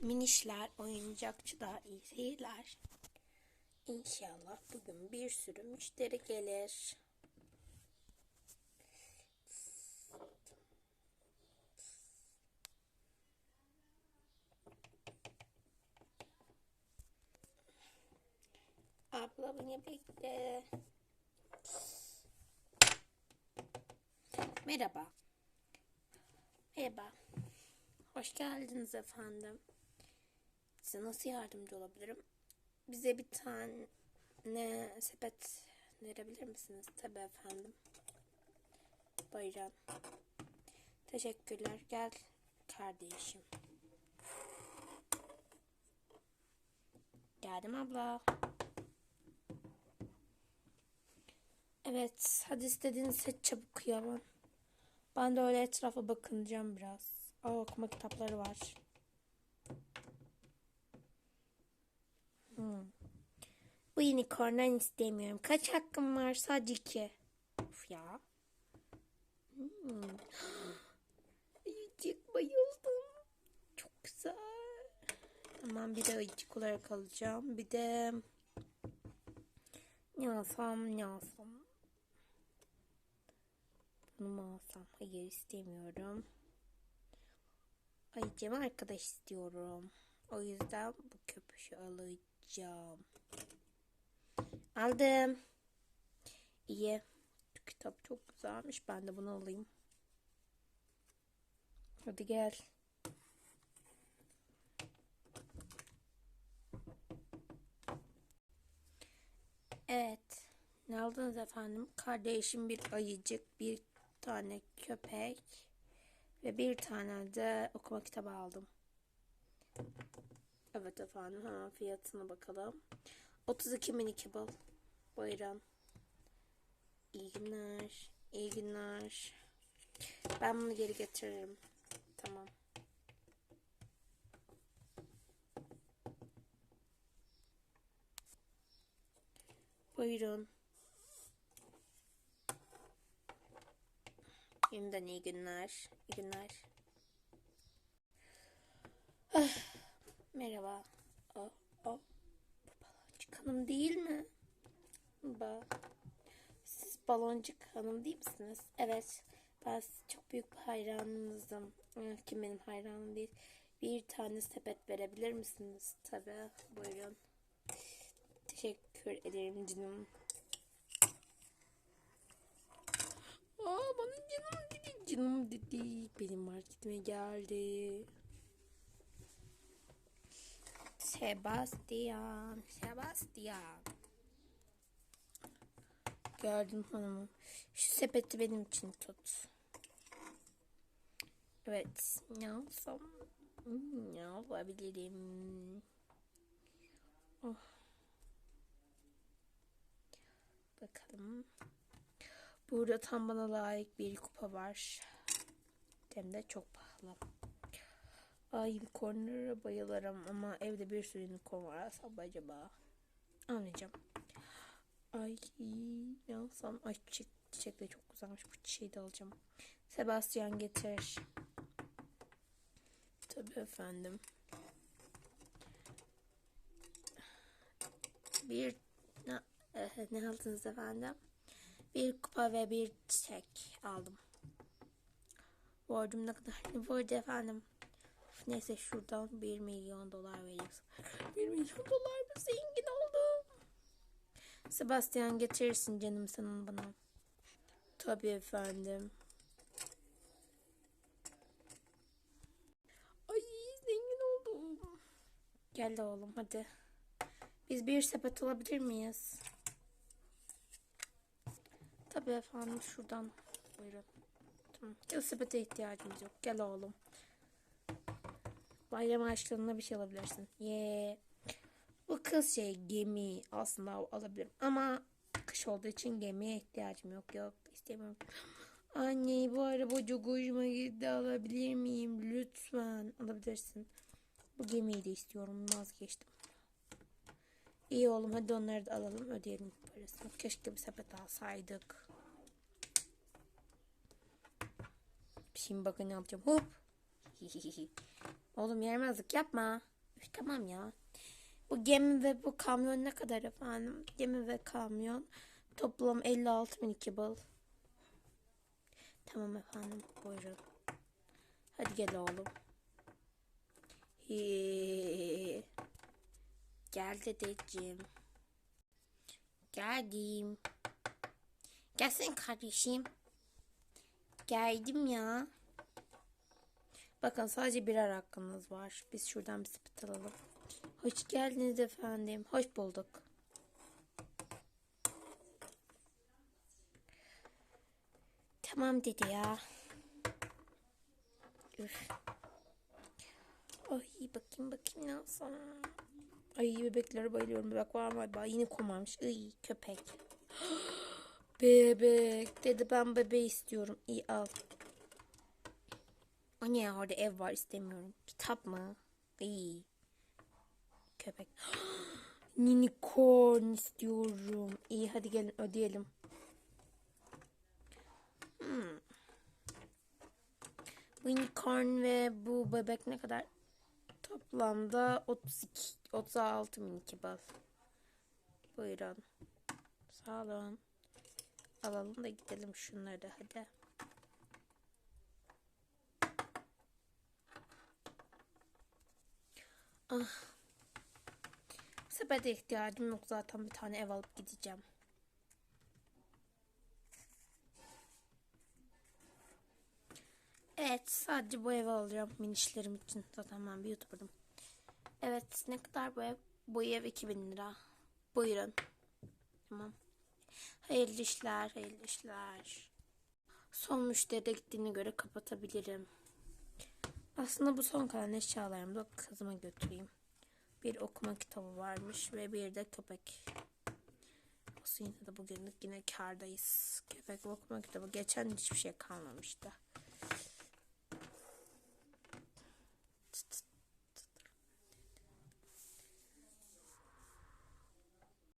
minişler, oyuncakçılar, iyi seyirler. İnşallah bugün bir sürü müşteri gelir. Abla beni bekle. Merhaba. Merhaba. Hoş geldiniz efendim. Size nasıl yardımcı olabilirim? Bize bir tane sepet verebilir misiniz? Tabii efendim. Buyurun. Teşekkürler. Gel kardeşim. Geldim abla. Evet. Hadi istediğiniz seç çabuk yalan. Ben de öyle etrafa bakınacağım biraz. Aa, okuma kitapları var. Hmm. Bu unicorn'dan istemiyorum. Kaç hakkım var? Sadece iki. Of ya. Hmm. Ayıcık bayıldım. Çok güzel. Tamam bir de ayıcık olarak alacağım. Bir de ne alsam ne alsam. Bunu mu alsam? Hayır istemiyorum. Ayıcığım arkadaş istiyorum. O yüzden bu köpüşü alacağım. Aldım. İyi. Bu kitap çok güzelmiş. Ben de bunu alayım. Hadi gel. Evet. Ne aldınız efendim? Kardeşim bir ayıcık, bir tane köpek ve bir tane de okuma kitabı aldım. Evet efendim hemen fiyatına bakalım. 32 mini kibble. Buyurun. İyi günler. İyi günler. Ben bunu geri getiririm. Tamam. Buyurun. Yeniden iyi günler. İyi günler. Ah, merhaba. O, o. Bu baloncuk hanım değil mi? Ba. Siz baloncuk hanım değil misiniz? Evet. Ben çok büyük bir hayranınızım. Eh, Kim benim hayranım değil. Bir tane sepet verebilir misiniz? Tabii. Buyurun. Teşekkür ederim canım. Aa bana canım dedi. Canım dedi. Benim marketime geldi. Sebastian. Sebastian. Gördüm hanımım. Şu sepeti benim için tut. Evet. Ne? Hmm, ne alabilirim? Oh. Bakalım. Burada tam bana layık bir kupa var. Hem de çok pahalı. Ay unicornlara bayılırım ama evde bir sürü unicorn var. Alsam acaba? Almayacağım. Ay ne alsam? Ay çiçek, çiçek de çok güzelmiş. Bu çiçeği de alacağım. Sebastian getir. Tabii efendim. Bir ne, eh, ne aldınız efendim? Bir kupa ve bir çiçek aldım. Borcum ne kadar? Borcu efendim? Neyse şuradan 1 milyon dolar veriyorsun. 1 milyon dolar mı? Zengin oldum. Sebastian getirirsin canım senin bana. Tabii efendim. Ay zengin oldum. Gel oğlum hadi. Biz bir sepet alabilir miyiz? Tabii efendim şuradan. Buyurun. Tamam. Sepete ihtiyacımız yok. Gel oğlum. Bayram harçlığında bir şey alabilirsin. Ye. Bu kız şey gemi aslında alabilirim ama kış olduğu için gemiye ihtiyacım yok. Yok istemiyorum. Anne bu araba çok hoşuma gitti alabilir miyim? Lütfen alabilirsin. Bu gemiyi de istiyorum vazgeçtim. İyi oğlum hadi onları da alalım ödeyelim parasını. Keşke bir sepet alsaydık. Şimdi bakın ne yapacağım. Hop. Oğlum yaramazlık yapma. Tamam ya. Bu gemi ve bu kamyon ne kadar efendim? Gemi ve kamyon toplam 56 bin kibble. Tamam efendim buyurun. Hadi gel oğlum. Gel dedeciğim. Geldim. Gelsin kardeşim. Geldim ya. Bakın sadece birer hakkınız var. Biz şuradan bir sepet alalım. Hoş geldiniz efendim. Hoş bulduk. Tamam dedi ya. Üf. Ay bakayım bakayım nasıl. Ay bebeklere bayılıyorum. Bebek var mı? Bak yine komarmış. Iy köpek. Bebek. Dedi ben bebeği istiyorum. İyi al. Ne ya orada ev var istemiyorum. Kitap mı? İyi. Köpek. Unicorn istiyorum. İyi hadi gelin ödeyelim. Hmm. Unicorn ve bu bebek ne kadar? Toplamda 32, 36 bin kibal. Buyurun. Sağ olun. Alalım da gidelim şunları da hadi. Ah. Sepete ihtiyacım yok zaten bir tane ev alıp gideceğim. Evet sadece bu evi alacağım minişlerim için. Zaten ben bir youtuber'ım. Evet ne kadar bu ev? Bu ev 2000 lira. Buyurun. Tamam. Hayırlı işler, hayırlı işler. Son müşteri de gittiğine göre kapatabilirim. Aslında bu son kalan eşyalarımı kızıma götüreyim. Bir okuma kitabı varmış ve bir de köpek. Olsun yine de bugünlük yine kardayız. Köpek okuma kitabı. Geçen hiçbir şey kalmamıştı.